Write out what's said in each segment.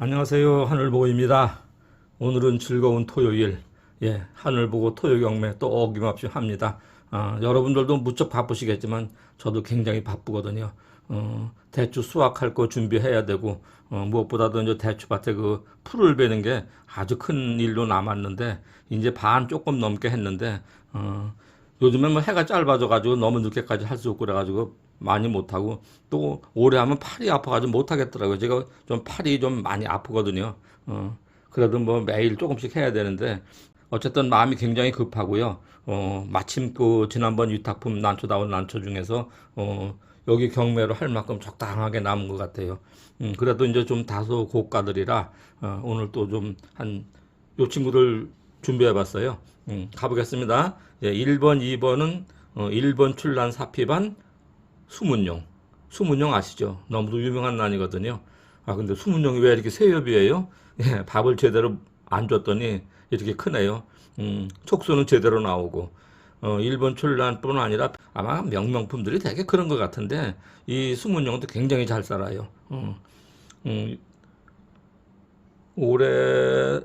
안녕하세요. 하늘보고입니다. 오늘은 즐거운 토요일. 예, 하늘보고 토요 경매 또 어김없이 합니다. 아, 여러분들도 무척 바쁘시겠지만 저도 굉장히 바쁘거든요. 어, 대추 수확할 거 준비해야 되고 어, 무엇보다도 이제 대추밭에 그 풀을 베는 게 아주 큰 일로 남았는데 이제 반 조금 넘게 했는데 어, 요즘에 뭐 해가 짧아져 가지고 너무 늦게까지 할 수 없고 그래 가지고 많이 못 하고 또 오래 하면 팔이 아파가지고 못 하겠더라고요. 제가 좀 팔이 좀 많이 아프거든요. 어, 그래도 뭐 매일 조금씩 해야 되는데 어쨌든 마음이 굉장히 급하고요. 어, 마침 그 지난번 위탁품 난초다운 난초 중에서 어, 여기 경매로 할 만큼 적당하게 남은 것 같아요. 음, 그래도 이제 좀 다소 고가들이라 어, 오늘 또 좀 한 요 친구들 준비해 봤어요. 음, 가보겠습니다. 예, 1번, 2번은 어, 1번 출란 사피반 수문용. 수문용 아시죠? 너무도 유명한 난이거든요. 아, 근데 수문용이 왜 이렇게 새엽이에요? 예, 밥을 제대로 안 줬더니 이렇게 크네요. 음, 촉수는 제대로 나오고, 어, 1번 출란뿐 아니라 아마 명명품들이 되게 그런 것 같은데, 이 수문용도 굉장히 잘 살아요. 어, 음, 올해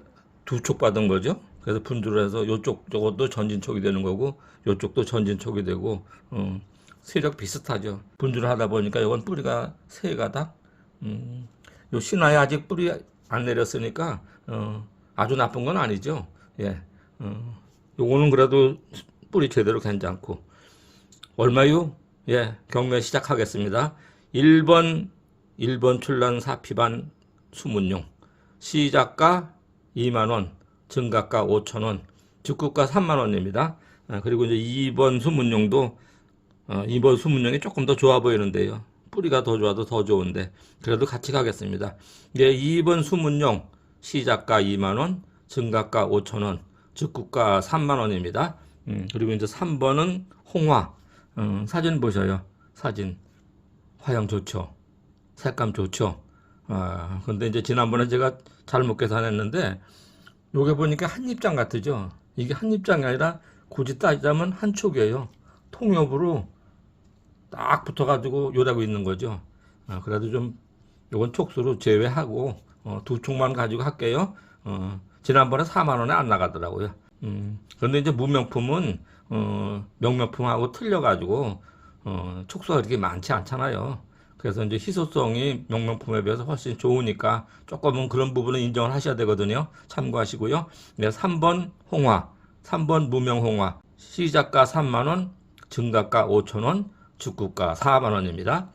두 촉 받은 거죠. 그래서 분주를 해서 요쪽 저것도 전진촉이 되는 거고 요쪽도 전진촉이 되고 어, 세력 비슷하죠. 분주를 하다 보니까 이건 뿌리가 세 가닥. 음, 요 신화에 아직 뿌리 안 내렸으니까 어, 아주 나쁜 건 아니죠. 예. 어, 요거는 그래도 뿌리 제대로 괜찮고 얼마요? 예, 경매 시작하겠습니다. 1번 1번 출란 사피반 수문용 시작가 2만 원, 증가가 5천 원, 즉구가 3만 원입니다. 아, 그리고 이제 2번 수문용도 어, 2번 수문용이 조금 더 좋아 보이는데요. 뿌리가 더 좋아도 더 좋은데 그래도 같이 가겠습니다. 예, 2번 수문용 시작가 2만 원, 증가가 5천 원, 즉구가 3만 원입니다. 음, 그리고 이제 3번은 홍화. 음, 사진 보셔요. 사진. 화형 좋죠. 색감 좋죠. 아, 근데 이제 지난번에 제가 잘못 계산했는데 요게 보니까 한 입장 같으죠. 이게 한 입장이 아니라 굳이 따지자면 한 촉이에요. 통엽으로 딱 붙어가지고 요다고 있는 거죠. 아, 그래도 좀 요건 촉수로 제외하고 어, 두 촉만 가지고 할게요. 어, 지난번에 4만 원에 안 나가더라고요. 음, 그런데 이제 무명품은 어, 명명품하고 틀려가지고 어, 촉수가 그렇게 많지 않잖아요. 그래서 이제 희소성이 명명품에 비해서 훨씬 좋으니까 조금은 그런 부분은 인정을 하셔야 되거든요. 참고하시고요. 네, 3번 홍화, 3번 무명홍화, 시작가 3만원, 증가가 5천원, 죽구가 4만원입니다.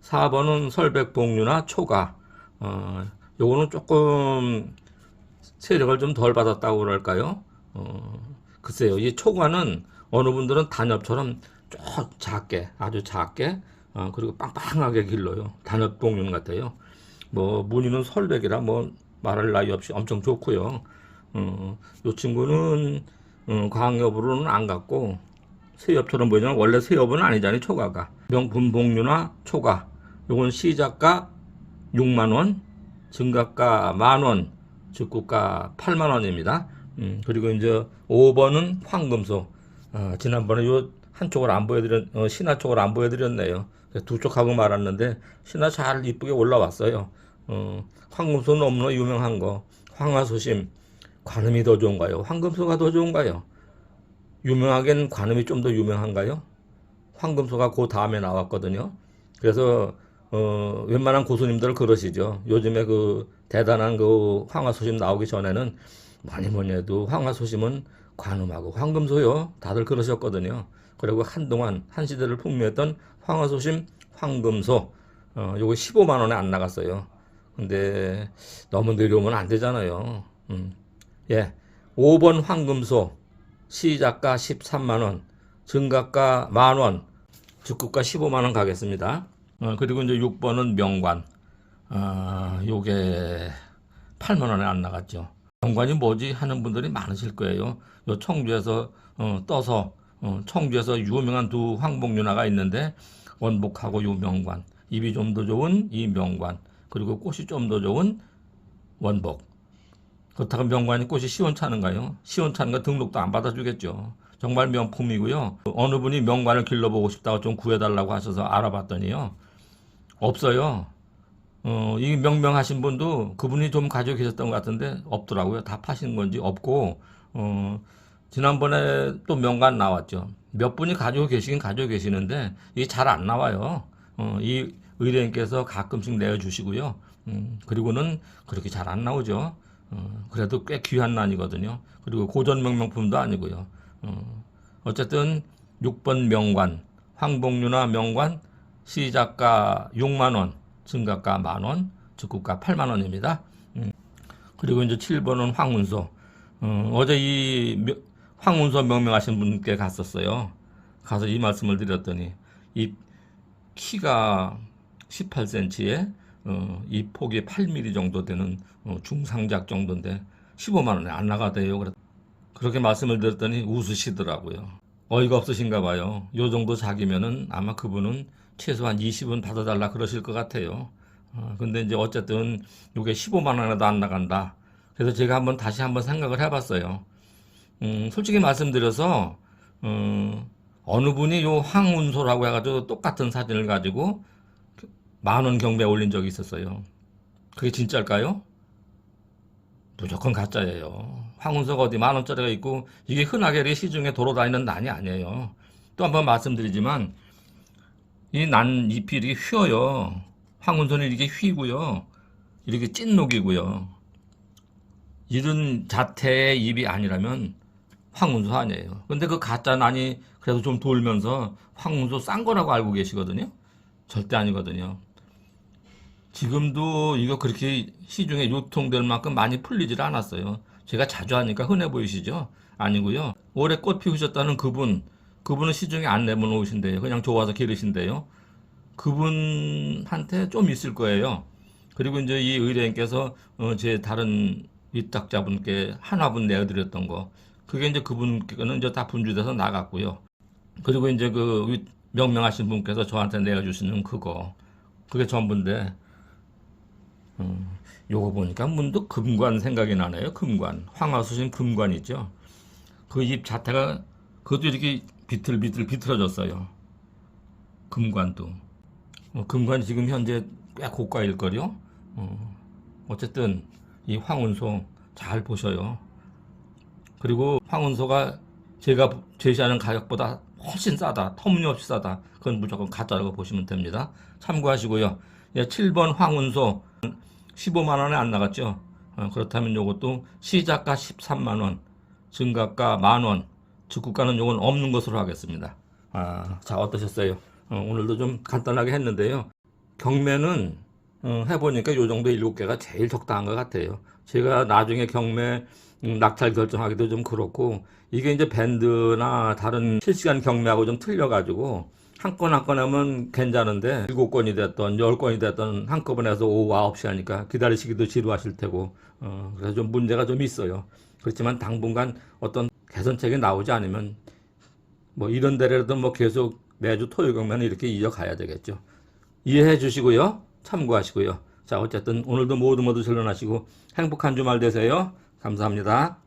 4번은 설백봉류나 초가, 어, 요거는 조금 세력을 좀 덜 받았다고 그럴까요? 어, 글쎄요. 이 초과는 어느 분들은 단엽처럼 쭉 작게, 아주 작게, 어, 그리고 빵빵하게 길러요. 단엽봉륜 같아요. 뭐, 무늬는 설백이라 뭐, 말할 나위 없이 엄청 좋고요. 어, 요 친구는, 어, 광엽으로는 안 갔고, 새엽처럼 보이지만 원래 새엽은 아니잖아요, 초가가. 명품 봉류나 초가. 요건 시작가 6만원, 증가가 만원, 즉구가 8만원입니다. 음, 그리고 이제 5번은 황금소. 아, 지난번에 요 한쪽을 안 보여드렸, 어, 신화 쪽을 안 보여드렸네요. 두 쪽 하고 말았는데, 신화 잘 이쁘게 올라왔어요. 어, 황금소 너무나 유명한 거. 황화소심. 관음이 더 좋은가요? 황금소가 더 좋은가요? 유명하긴 관음이 좀 더 유명한가요? 황금소가 그 다음에 나왔거든요. 그래서 어, 웬만한 고수님들 그러시죠. 요즘에 그 대단한 그 황화소심 나오기 전에는 뭐니 뭐니 해도 황화소심은 관음하고 황금소요. 다들 그러셨거든요. 그리고 한동안 한 시대를 풍미했던 황화소심, 황금소 어, 요거 15만 원에 안 나갔어요. 근데 너무 내려오면 안 되잖아요. 음. 예. 5번 황금소 시작가 13만 원, 증가가 만 원, 즉구가 15만 원 가겠습니다. 어, 그리고 이제 6번은 명관. 아, 요게 8만 원에 안 나갔죠. 명관이 뭐지 하는 분들이 많으실 거예요. 요 청주에서 어, 떠서 어, 청주에서 유명한 두 황복윤화가 있는데 원복하고 유명관, 입이 좀 더 좋은 이 명관, 그리고 꽃이 좀 더 좋은 원복. 그렇다고 명관이 꽃이 시원찮은가요? 시원찮은 거 등록도 안 받아주겠죠. 정말 명품이고요. 어느 분이 명관을 길러보고 싶다고 좀 구해달라고 하셔서 알아봤더니요. 없어요. 어, 이 명명하신 분도 그분이 좀 가지고 계셨던 것 같은데 없더라고요. 다 파신 건지 없고, 어, 지난번에 또 명관 나왔죠. 몇 분이 가지고 계시긴 가지고 계시는데 이게 잘 안 나와요. 어, 이 의뢰인께서 가끔씩 내어주시고요. 음, 그리고는 그렇게 잘 안 나오죠. 어, 그래도 꽤 귀한 난이거든요. 그리고 고전 명명품도 아니고요. 어, 어쨌든 6번 명관, 황봉유나 명관, 시작가 6만 원, 증가가 만 원, 즉구가 8만 원입니다. 음, 그리고 이제 7번은 황운소. 어, 어제 이 명- 황운소 명명하신 분께 갔었어요. 가서 이 말씀을 드렸더니 이 키가 18cm에 어, 이 폭이 8mm 정도 되는 어, 중상작 정도인데 15만 원에 안 나가대요. 그렇게 말씀을 드렸더니 웃으시더라고요. 어이가 없으신가 봐요. 요 정도 작이면은 아마 그분은 최소한 20은 받아달라 그러실 것 같아요. 어, 근데 이제 어쨌든 이게 15만 원에도 안 나간다. 그래서 제가 한번 다시 한번 생각을 해봤어요. 음, 솔직히 말씀드려서 어, 어느 분이 요 황운소라고 해가지고 똑같은 사진을 가지고 만원 경매 올린 적이 있었어요. 그게 진짜일까요? 무조건 가짜예요. 황운소가 어디 만 원짜리가 있고 이게 흔하게 시중에 돌아다니는 난이 아니에요. 또 한 번 말씀드리지만 이 난 잎이 휘어요. 황운소는 이렇게 휘고요. 이렇게 찐녹이고요. 이런 자태의 잎이 아니라면 황운소 아니에요. 근데 그 가짜 난이 그래도 좀 돌면서 황운소 싼 거라고 알고 계시거든요. 절대 아니거든요. 지금도 이거 그렇게 시중에 유통될 만큼 많이 풀리질 않았어요. 제가 자주 하니까 흔해 보이시죠? 아니고요. 올해 꽃 피우셨다는 그분, 그분은 시중에 안 내놓으신대요. 그냥 좋아서 기르신대요. 그분한테 좀 있을 거예요. 그리고 이제 이 의뢰인께서 어, 제 다른 위탁자분께 한 화분 내어드렸던 거, 그게 이제 그분께는 이제 다 분주돼서 나갔고요. 그리고 이제 그 위- 명명하신 분께서 저한테 내어주시는 그거, 그게 전부인데, 음, 요거 보니까 문득 금관 생각이 나네요. 금관. 황화수신 금관 있죠. 그 잎 자태가 그것도 이렇게 비틀비틀 비틀어졌어요. 금관도. 어, 금관이 지금 현재 꽤 고가일 거요. 어, 어쨌든 이 황운소 잘 보셔요. 그리고 황운소가 제가 제시하는 가격보다 훨씬 싸다. 터무니없이 싸다. 그건 무조건 가짜라고 보시면 됩니다. 참고하시고요. 예, 7번 황운소 15만 원에 안 나갔죠. 어, 그렇다면 요것도 시작가 13만 원, 증가가 만 원, 즉구가는 요건 없는 것으로 하겠습니다. 아, 자 어떠셨어요? 어, 오늘도 좀 간단하게 했는데요. 경매는 어, 해보니까 요 정도 일곱 개가 제일 적당한 것 같아요. 제가 나중에 경매 음, 낙찰 결정하기도 좀 그렇고 이게 이제 밴드나 다른 실시간 경매하고 좀 틀려가지고 한 건 한 건 하면 괜찮은데 일곱 건이 됐던 열 건이 됐던 한꺼번에 해서 오후 아홉 시 하니까 기다리시기도 지루하실 테고 어, 그래서 좀 문제가 좀 있어요. 그렇지만 당분간 어떤 개선책이 나오지 않으면 뭐 이런 데라도 뭐 계속 매주 토요 경매는 이렇게 이어가야 되겠죠. 이해해 주시고요. 참고하시고요. 자, 어쨌든 오늘도 모두 모두 전련하시고 행복한 주말 되세요. 감사합니다.